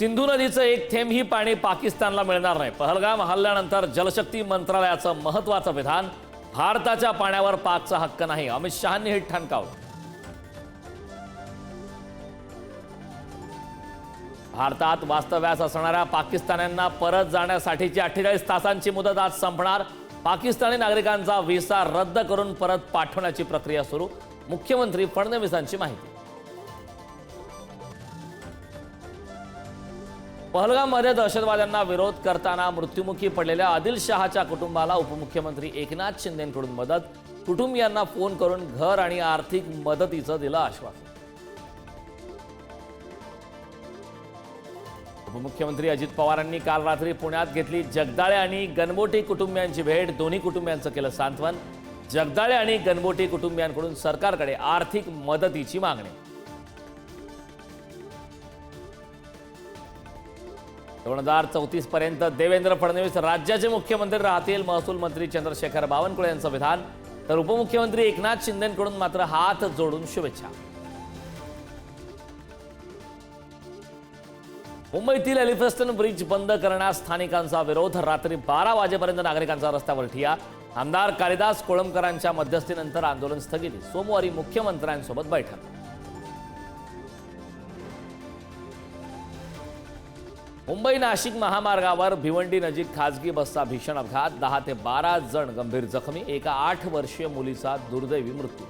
सिंधू नदीचं एक थेंबही पाणी पाकिस्तानला मिळणार नाही. पहलगाम हल्ल्यानंतर जलशक्ती मंत्रालयाचं महत्वाचं विधान भारताच्या पाण्यावर पाकचा हक्क नाही. अमित शहांनी हे ठणकावलं भारतात वास्तव्यास असणाऱ्या पाकिस्तान्यांना परत जाण्यासाठीची अठ्ठेचाळीस तासांची मुदत आज संपणार. पाकिस्तानी नागरिकांचा व्हिसा रद्द करून परत पाठवण्याची प्रक्रिया सुरू. मुख्यमंत्री फडणवीसांची माहिती. पहलगाममध्ये दहशतवाद्यांना विरोध करताना मृत्युमुखी पडलेल्या आदिल शहाच्या कुटुंबाला उपमुख्यमंत्री एकनाथ शिंदेकडून मदत. कुटुंबियांना फोन करून घर आणि आर्थिक मदतीचं दिलं आश्वासन. उपमुख्यमंत्री अजित पवारांनी काल रात्री पुण्यात घेतली जगदाळे आणि गणबोटी कुटुंबियांची भेट. दोन्ही कुटुंबियांचं केलं सांत्वन. जगदाळे आणि गणबोटी कुटुंबियांकडून सरकारकडे आर्थिक मदतीची मागणी. दोन हजार चौतीस पर्यंत देवेंद्र फडणवीस राज्याचे मुख्यमंत्री राहतील. महसूल मंत्री चंद्रशेखर बावनकुळे यांचं विधान. तर उपमुख्यमंत्री एकनाथ शिंदेकडून मात्र हात जोडून शुभेच्छा. मुंबईतील एलिफेस्टन ब्रिज बंद करण्यास स्थानिकांचा विरोध. रात्री बारा वाजेपर्यंत नागरिकांचा रस्त्यावर ठिया आमदार कालिदास कोळंबकरांच्या मध्यस्थीनंतर आंदोलन स्थगित. सोमवारी मुख्यमंत्र्यांसोबत बैठक. मुंबई नाशिक महामार्गावर भिवंडी नजीक खाजगी बसचा भीषण अपघात. दहा ते बारा जण गंभीर जखमी एका आठ वर्षीय मुलीचा दुर्दैवी मृत्यू.